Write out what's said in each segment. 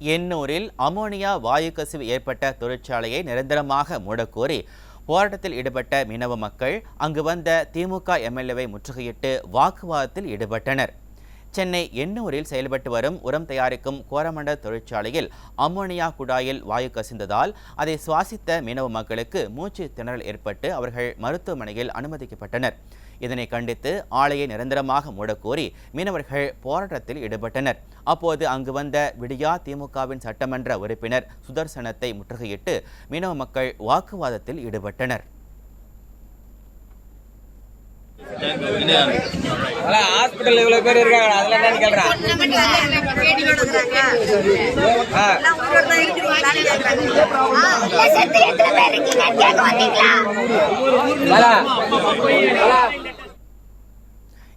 எண்ணூரில் ammonia வாயு கசிவு ஏற்பட்ட தொழிற்சாலையை நிரந்தரமாக மூடக்கோரி போராட்டத்தில் ஈடுபட்ட மீனவ மக்கள் அங்கு வந்த திமுக எம்எல்ஏவை முற்றுகையிட்டு வாக்குவாதத்தில் ஈடுபட்டனர். சென்னை எண்ணூரில் செயல்பட்டு வரும் உரம் தயாரிக்கும் கோரமண்ட தொழிற்சாலையில் அம்மோனியா குழாயில் வாயு கசிந்ததால் அதை சுவாசித்த மீனவ மக்களுக்கு மூச்சு திணறல் ஏற்பட்டு அவர்கள் மருத்துவமனையில் அனுமதிக்கப்பட்டனர். இதனை கண்டித்து ஆலையை நிரந்தரமாக மூடக்கோரி மீனவர்கள் போராட்டத்தில் ஈடுபட்டனர். அப்போது அங்கு வந்த விடியா திமுகவின் சட்டமன்ற உறுப்பினர் சுதர்சனத்தை முற்றுகையிட்டு மீனவ மக்கள் வாக்குவாதத்தில் ஈடுபட்டனர். அதான் ஹாஸ்பிட்டல் இவ்வளவு பேர் இருக்காங்க அதுல. அலா. அலா.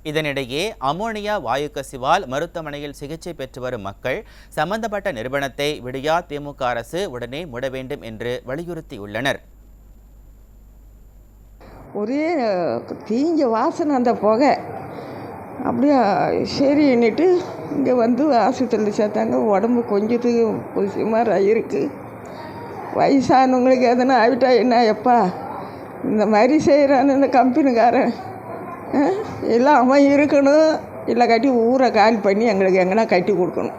இதனிடையே அமோனியா வாயு கசிவால் மருத்துவமனையில் சிகிச்சை பெற்று வரும் மக்கள் சம்பந்தப்பட்ட நிறுவனத்தை விடியா திமுக அரசு உடனே மூட வேண்டும் என்று வலியுறுத்தியுள்ளனர் ஒரே தீஞ்ச வாசனை அந்த புகை அப்படியே? சரின்னுட்டு இங்கே வந்து ஆஸ்பத்திரியில் சேர்த்தாங்க. உடம்பு கொஞ்சத்துக்கு மாதிரி இருக்குது வயசானவங்களுக்கு எதனா ஆகிட்டா என்ன எப்பா? இந்த மாதிரி செய்கிறான்னு இந்த கம்பெனிக்காரன். எல்லாம் அவன் இருக்கணும். இல்லை கட்டி ஊரை காலி பண்ணி எங்களுக்கு எங்கன்னா கட்டி கொடுக்கணும்.